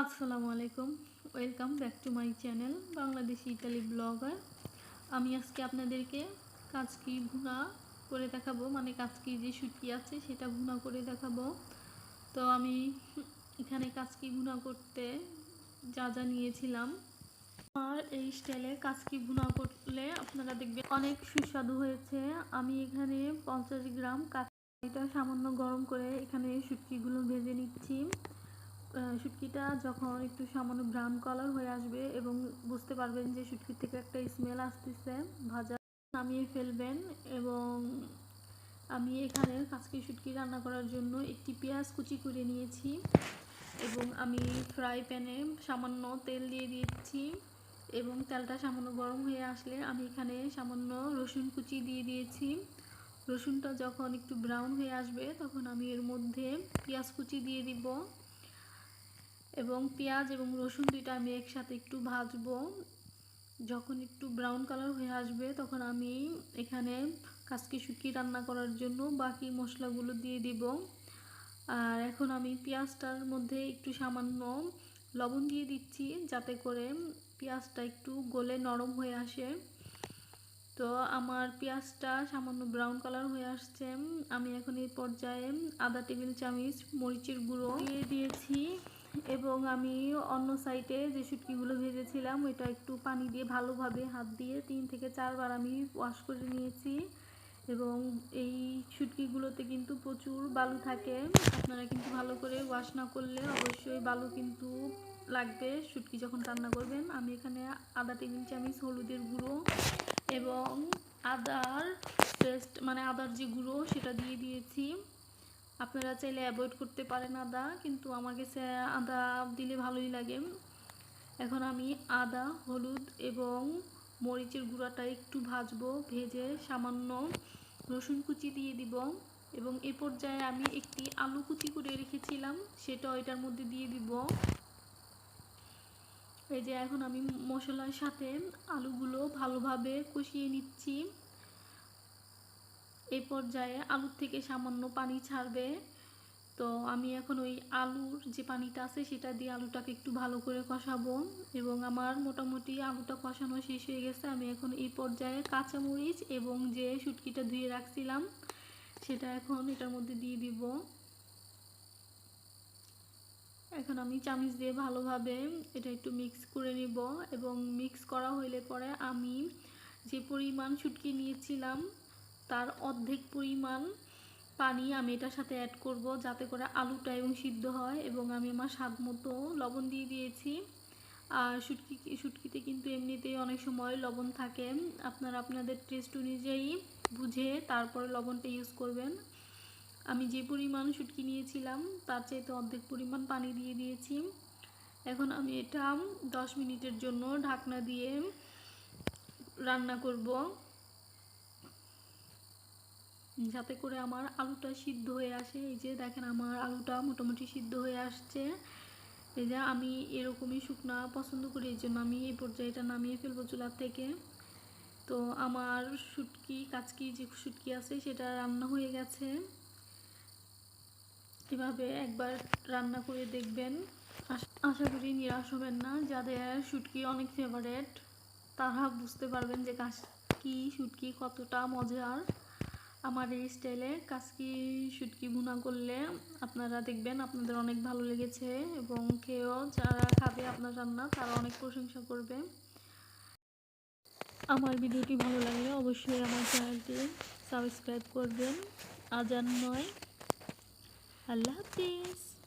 আসসালামু আলাইকুম। Welcome back to my channel Bangladeshi Italy blogger আমি আজকে আপনাদেরকে কাজকি ভুনা করে দেখাবো মানে কাজকি যে শুটকি আছে সেটা ভুনা করে দেখাবো। তো আমি এখানে কাজকি ভুনা করতে যা যা নিয়েছিলাম। আর এই স্টাইলে কাজকি ভুনা করলে আপনারা দেখবেন অনেক সুস্বাদু হয়েছে। আমি এখানে পঞ্চাশ গ্রাম কাজকিটা সামান্য গরম করে এখানে শুটকিগুলো ভেজে নিচ্ছি। শুটকিটা যখন একটু সামান্য ব্রাউন কালার হয়ে আসবে এবং বুঝতে পারবেন যে শুটকির থেকে একটা স্মেল আসতেছে, ভাজা নামিয়ে ফেলবেন এবং আমি এখানে কাজকি শুটকি রান্না করার জন্য একটি পেঁয়াজ কুচি করে নিয়েছি এবং আমি ফ্রাই প্যানে সামান্য তেল দিয়ে দিয়েছি এবং তেলটা সামান্য গরম হয়ে আসলে আমি এখানে সামান্য রসুন কুচি দিয়ে দিয়েছি। রসুনটা যখন একটু ব্রাউন হয়ে আসবে তখন আমি এর মধ্যে পেঁয়াজ কুচি দিয়ে দিব। এবং পেঁয়াজ এবং রসুন দুইটা আমি একসাথে একটু ভাজবো। যখন একটু ব্রাউন কালার হয়ে আসবে, তখন আমি এখানে কাসকি শুকিয়ে রান্না করার জন্য বাকি মশলাগুলো দিয়ে দিব। আর এখন আমি পেঁয়াজটার মধ্যে একটু সামান্য লবণ দিয়ে দিচ্ছি, যাতে করে পেঁয়াজটা একটু গলে নরম হয়ে আসে। তো আমার পেঁয়াজটা সামান্য ব্রাউন কালার হয়ে আসছে। আমি এখন এই পর্যায়ে আধা টেবিল চামচ মরিচের গুঁড়ো দিয়ে দিয়েছি এবং আমি অন্য সাইডে যে শুটকিগুলো ভেজেছিলাম, ওইটা একটু পানি দিয়ে ভালোভাবে হাত দিয়ে তিন থেকে চারবার আমি ওয়াশ করে নিয়েছি। এবং এই শুটকিগুলোতে কিন্তু প্রচুর বালু থাকে। আপনারা কিন্তু ভালো করে ওয়াশ না করলে অবশ্যই বালু কিন্তু লাগবে শুটকি যখন রান্না করবেন। আমি এখানে আদা টেবিল চামচ হলুদের গুঁড়ো এবং আদার পেস্ট মানে আদার যে গুঁড়ো সেটা দিয়ে দিয়েছি। আপনারা চাইলে অ্যাভয়েড করতে পারেন আদা, কিন্তু আমার কাছে আদা দিলে ভালোই লাগে। এখন আমি আদা, হলুদ এবং মরিচের গুঁড়াটা একটু ভাজবো, ভেজে সামান্য রসুন কুচি দিয়ে দিব এবং এ পর্যায়ে আমি একটি আলু কুচি করে রেখেছিলাম সেটা এটার মধ্যে দিয়ে দিব। এই যে এখন আমি মশলার সাথে আলুগুলো ভালোভাবে কষিয়ে নিচ্ছি। এই পর্যায়ে আলুর থেকে সামান্য পানি ছাড়বে। তো আমি এখন ওই আলুর যে পানিটা আছে, সেটা দিয়ে আলুটাকে একটু ভালো করে কষাবো। এবং আমার মোটামুটি আলুটা কষানো শেষ হয়ে গেছে। আমি এখন এই পর্যায়ে কাঁচামরিচ এবং যে শুটকিটা ধুয়ে রাখছিলাম, সেটা এখন এটার মধ্যে দিয়ে দিব। এখন আমি চামিচ দিয়ে ভালোভাবে এটা একটু মিক্স করে নিব এবং মিক্স করা হইলে পরে আমি যে পরিমাণ শুটকি নিয়েছিলাম তার অর্ধেক পরিমাণ পানি আমি এটার সাথে অ্যাড করব যাতে করে আলুটা এবং সিদ্ধ হয় এবং আমি আমার স্বাদ মতো লবণ দিয়ে দিয়েছি। আর শুটকি, শুটকিতে কিন্তু এমনিতেই অনেক সময় লবণ থাকে। আপনারা আপনাদের টেস্ট অনুযায়ী বুঝে তারপরে লবণটা ইউজ করবেন। আমি যে পরিমাণ শুটকি নিয়েছিলাম, তার চাইতে অর্ধেক পরিমাণ পানি দিয়ে দিয়েছি। এখন আমি এটা দশ মিনিটের জন্য ঢাকনা দিয়ে রান্না করব। যাতে করে আমার আলুটা সিদ্ধ হয়ে আসে। এই যে দেখেন আমার আলুটা মোটামুটি সিদ্ধ হয়ে আসছে। এই যে আমি এরকমই শুকনা পছন্দ করি, এই জন্য আমি এই পর্যায়ে এটা নামিয়ে ফেলব চুলার থেকে। তো আমার শুটকি, কাচকি যে শুটকি আছে, সেটা রান্না হয়ে গেছে। এভাবে একবার রান্না করে দেখবেন। আশ- করি নিরাশ হবেন না। যাদের শুটকি অনেক ফেভারেট তারা বুঝতে পারবেন যে কাশকি শুটকি কতটা মজার। আমার এই স্টাইলে কাসকি শুটকি ভুনা করলে আপনারা দেখবেন আপনাদের অনেক ভালো লেগেছে এবং খেয়েও যারা খাবে আপনার রান্না, তারা অনেক প্রশংসা করবে। আমার ভিডিওটি ভালো লাগলে অবশ্যই আমার চ্যানেলটি সাবস্ক্রাইব করবেন। আজান নয়। আল্লাহ হাফিজ।